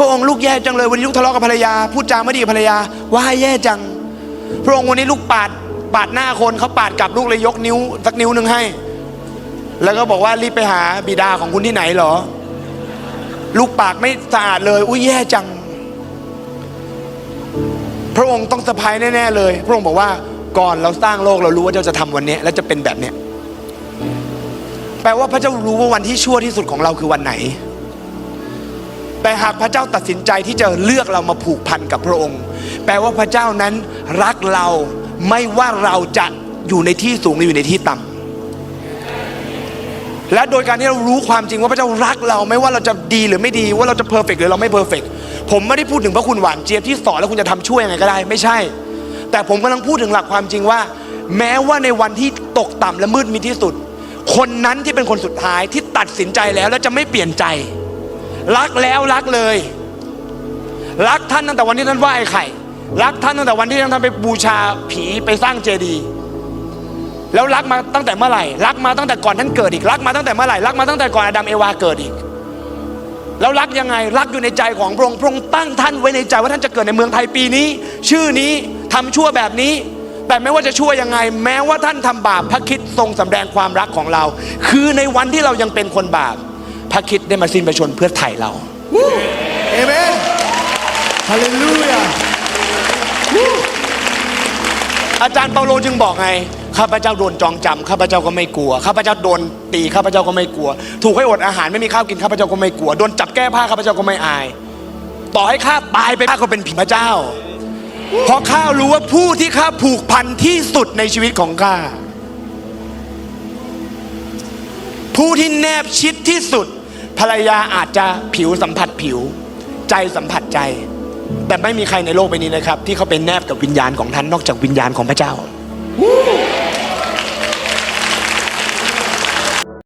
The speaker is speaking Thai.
พระองค์ลูกแย่จังเลยวันนี้ลูกทะเลาะกับภรรยาพูดจาไม่ดีกับภรรยาว่าแย่จัง พระองค์วันนี้ลูกปาดปาดหน้าคนเขาปาดกลับลูกเลยยกนิ้วสักนิ้วหนึ่งให้ แล้วก็บอกว่ารีบไปหาบิดาของคุณที่ไหนเหรอ ลูกปากไม่สะอาดเลย อุ้ยแย่จัง พระองค์ต้องสะพายแน่ๆเลย พระองค์บอกว่าก่อนเราสร้างโลกเรารู้ว่าเจ้าจะทำวันนี้ และจะเป็นแบบเนี้ยแปลว่าพระเจ้ารู้ว่าวันที่ชั่วที่สุดของเราคือวันไหน แต่หากพระเจ้าตัดสินใจที่จะเลือกเรามาผูกพันกับพระองค์ แปลว่าพระเจ้านั้นรักเราไม่ว่าเราจะอยู่ในที่สูงหรืออยู่ในที่ต่ำและโดยการที่เรารู้ความจริงว่าพระเจ้ารักเราไม่ว่าเราจะดีหรือไม่ดีว่าเราจะเพอร์เฟกหรือเราไม่เพอร์เฟกผมไม่ได้พูดถึงพระคุณหวานเจี๊ยบที่สอนแล้วคุณจะทำช่วยยังไงก็ได้ ไม่ใช่ แต่ผมกำลังพูดถึงหลักความจริงว่า แม้ว่าในวันที่ตกต่ำและมืดมิดที่สุด คนนั้นที่เป็นคนสุดท้ายที่ตัดสินใจแล้วและจะไม่เปลี่ยนใจ รักแล้วรักเลย รักท่านตั้งแต่วันที่ท่านไหว้ไข่ รักท่านตั้งแต่วันที่ท่านไปบูชาผีไปสร้างเจดีย์แล้วรักมาตั้งแต่เมื่อไหร่ รักมาตั้งแต่ก่อนท่านเกิดอีก รักมาตั้งแต่เมื่อไหร่ รักมาตั้งแต่ก่อนอาดัมเอวาเกิดอีก แล้วรักยังไง รักอยู่ในใจของพระองค์ พระองค์ตั้งท่านไว้ในใจว่าท่านจะเกิดในเมืองไทยปีนี้ ชื่อนี้ทำชั่วแบบนี้ แต่ไม่ว่าจะชั่วยังไง แม้ว่าท่านทำบาป พระคิดทรงสำแดงความรักของเรา คือในวันที่เรายังเป็นคนบาป พระคริดได้มาสิ้นประชนเพื่อไถ่เรา เอเมนฮาเลลูยาอาจารย์เปาโลจึงบอกไงข้าพเจ้าโดนจองจำข้าพเจ้าก็ไม่กลัวข้าพเจ้าโดนตีข้าพเจ้าก็ไม่กลัว ถูกให้อดอาหารไม่มีข้าวกินข้าพเจ้าก็ไม่กลัวโดนจับแก้ผ้าข้าพเจ้าก็ไม่อาย ต่อให้ข้าตายไปข้าก็เป็นผีพระเจ้า เพราะข้ารู้ว่าผู้ที่ข้าผูกพันที่สุดในชีวิตของข้าผู้ที่แนบชิดที่สุด ภรรยาอาจจะผิวสัมผัสผิว ใจสัมผัสใจ แต่ไม่มีใครในโลกใบนี้นะครับ ที่เขาเป็นแนบกับวิญญาณของท่านนอกจากวิญญาณของพระเจ้า